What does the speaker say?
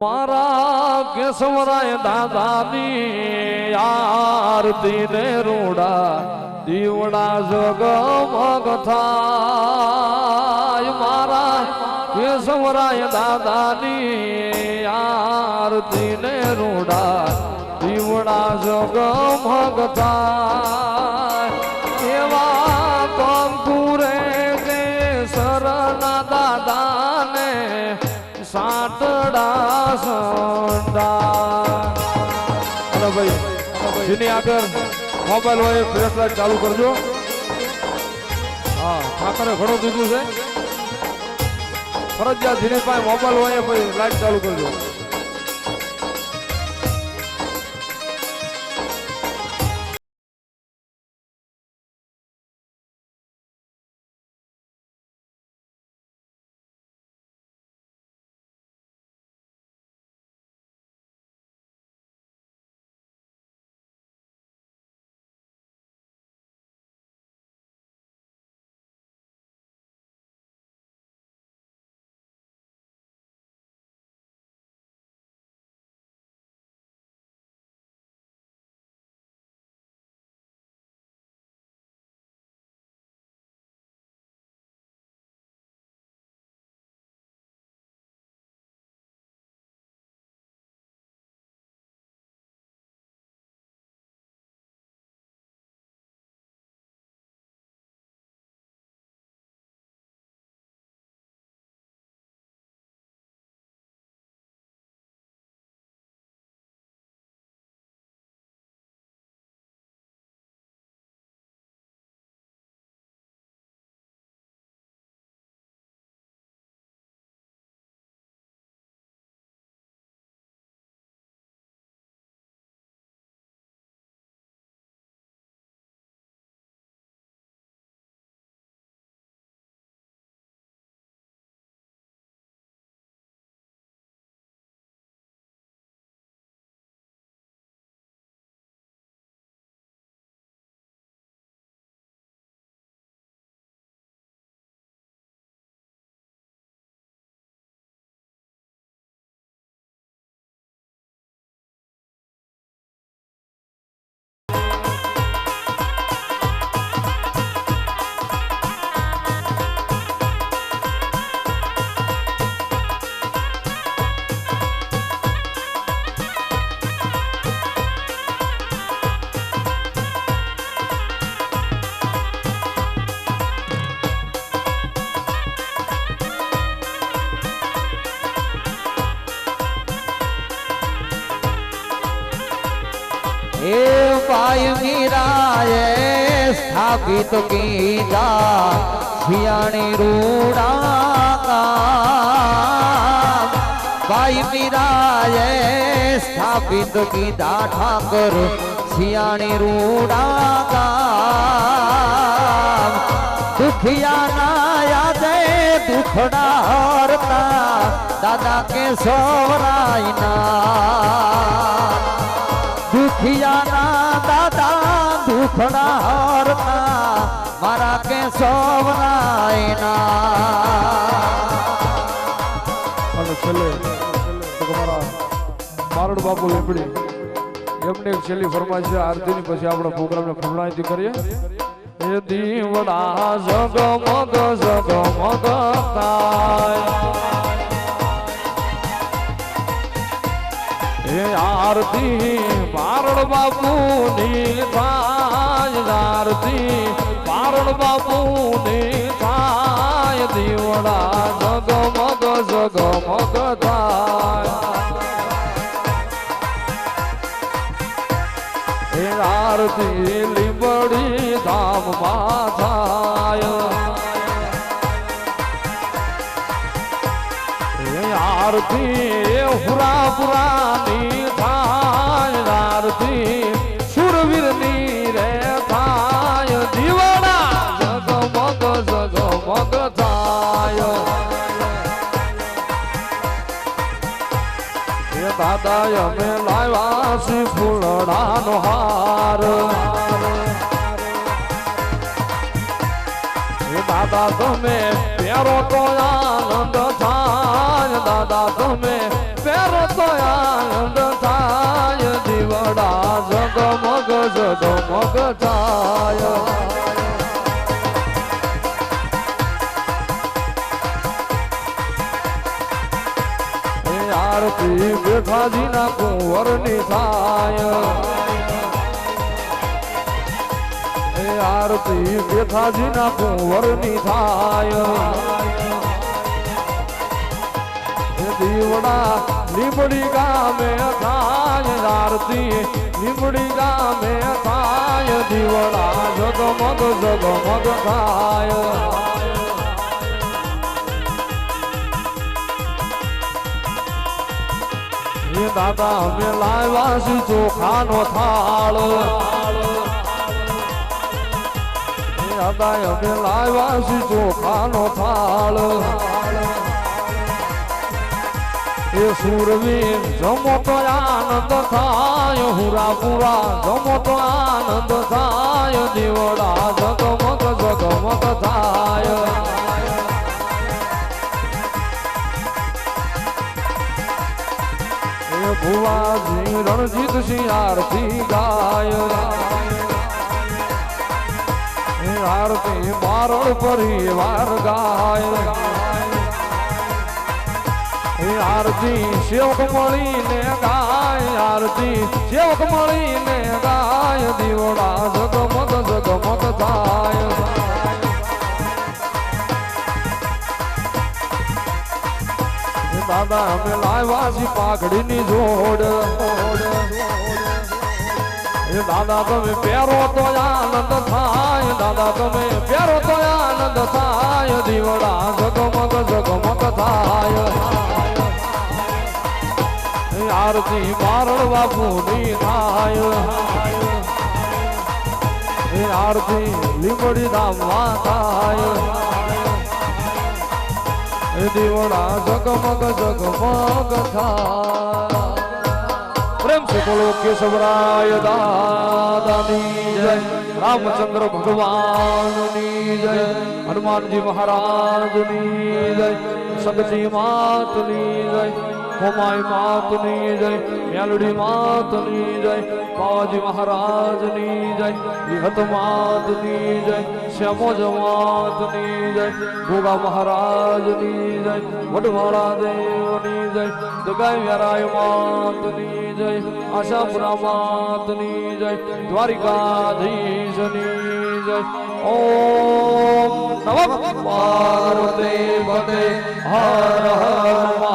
મારા કેશવરાય દાદાની આરતી ને રૂડા દીવડા જગમગ મગથાય મારા કેશવરાય દાદાની આરતી ને રૂડા દીવડા જગમગ થાય. સાતડા સંડા ભાઈ, જેની આગળ, મોબાઈલ હોય ફ્લેશ લાઈટ ચાલુ કરજો. હા, ઠાકરે ઘણું દીધું છે. ફરજિયાત જેની પાસે મોબાઈલ હોય ભાઈ લાઈટ ચાલુ કરજો. હે ભાઈ મીરાએ સ્થાપિત કીધા શિયાણી રૂડા. ભાઈ મીરાએ સ્થાપિત કીધા ઠાકર શિયાણી રૂડા દુખિયા દુખિયાના યાદે દુખડા હરતા દાદા કે સોવરાયના દુખિયાના દાદા દુખડા હરતા મારા કે સોવરાયના અને છેલ્લે તમારા બાપુ લીંબડી એમને છેલ્લી ફરમાઈશ છે, આરતીની પછી આપણે પ્રોગ્રામને પૂર્ણાહિત કરીએ. એ દીવડા જગમગ જગમગ થાય. હે આરતી પારણ બાપુ ની થાય આરતી પારણ બાપુ ની થાય દીવડા જગમગ જગમગ થાય હે આરતી લીંબડી ધામમાં થાય આરતી હુરા પુરાની થાય આરતી સુરવીરની રે થાય દીવાના જગમગ જગમગ થાય. હે દાદા અમે લાવ્યા શ્રી ફૂલડાનો હાર. દાદા તમે પ્યારો તો એ આરતી બેઠાજીના કુંવરની થાય આરતી બેઠાજીના કુંવરની થાય દીવડા લીમડી ગામે થાય આરતી, લીમડી ગામે થાય દીવડા જગમગ જગમગ થાય. દાદા અમે લાવ્યા છીએ ચોખાનો થાળ. દાદા અમે લાવ્યા છીએ ચોખાનો થાળ. એ સુરવીર જમો તો આનંદ થાય હુરાપુરા જમો તો આનંદ થાય દીવડા જગમગ જગમગ થાય. એ ભુવાજી રણજીત સિંહ આરતી ગાય આરતી મારણ પરિવાર ગાય. આરતી સેવક મળીને ગાય આરતી સેવક મળીને ગાય, દીવડા જગમગ જગમગ થાય. દાદા, અમે લાવ્યા છીએ પાઘડીની જોડ. એ દાદા, તમે પહેરો તો આનંદ થાય. દાદા, તમે પહેરો તો આનંદ થાય. દીવડા જગમગ જગમગ થાય. આરતી મારણ બાપુ ની થાય હે આરતી લીમડી ધામમાં થાય હે દીવડા જગમગ જગમગ થાય પ્રેમથી બોલો કેશવરાય દાદાની જય. રામચંદ્ર ભગવાનની જય. હનુમાનજી મહારાજની જય સગજી માતની જય હોમાઈ માતની જય મેલડી માતની જય બાવાજી મહારાજની જય વિહત માતની જય શ્યામોજ માતની જય ભોગા મહારાજની જય વડવાળા દેવની જય દગાઈ વ્યારાય માતની જય આશાપુરા માતની જય દ્વારિકાધીશની જય ઓમ નમઃ પાર્વતી પતે હર હર